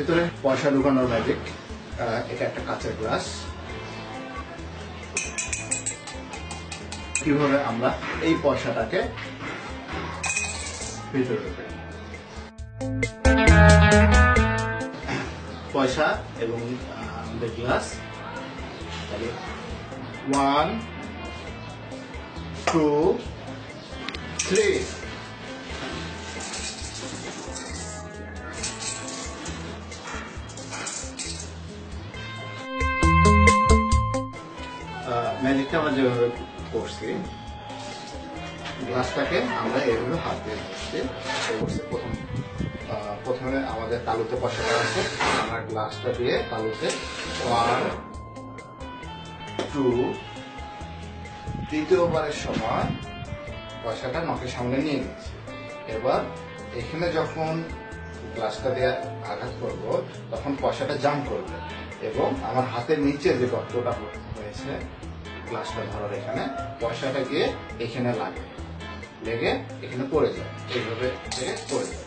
ভিতরে পয়সা ঢুকানোর ম্যাজিক এটা একটা কাঁচের গ্লাস কীভাবে আমরা এই পয়সাটাকে ভিতরে ঢুকাই? পয়সা এবং আমাদের গ্লাস ওয়ান টু থ্রি ম্যাজিকটা আমরা যেভাবে করছি। গ্লাসটাকে আমরা এইভাবে হাত দিয়ে ধরছি। করছি প্রথম প্রথমে আমাদের তালুতে পয়সাটা আছে। আমরা গ্লাসটা দিয়ে তালুতে ওয়ান, টু, তৃতীয়বারের সময় পয়সাটা নখের সামনে নিয়ে নিচ্ছি এবার এখানে যখন গ্লাসটা দিয়ে আঘাত করব, তখন পয়সাটা জাম্প করবে এবং আমার হাতের নিচে যে গর্তটা হয়েছে গ্লাসটা ধরার এখানে, পয়সাটা গিয়ে এখানে লাগে। লেগে এখানে পড়ে যায়। এইভাবে পড়ে যায়।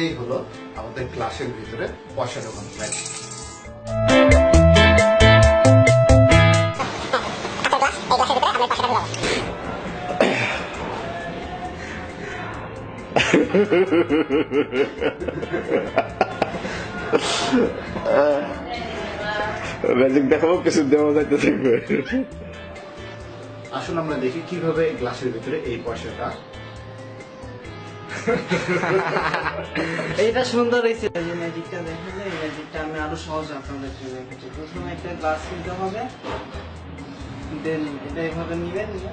এই হলো আমাদের ক্লাসের ভিতরে পয়সা ঢোকানো। ম্যাজিক দেখাবো কিছু দেওয়া যাইতে থাকবে আসুন আমরা দেখি কীভাবে গ্লাসের ভিতরে এই পয়সাটা। এইটা সুন্দর হয়েছে। এই যে ম্যাজিকটা দেখালে এই ম্যাজিকটা আমি আরও সহজ আপনাদেরকে দেখেছি প্রথমে একটা গ্লাস নিতে হবে। দেন এটা এভাবে নিবেন নিয়ে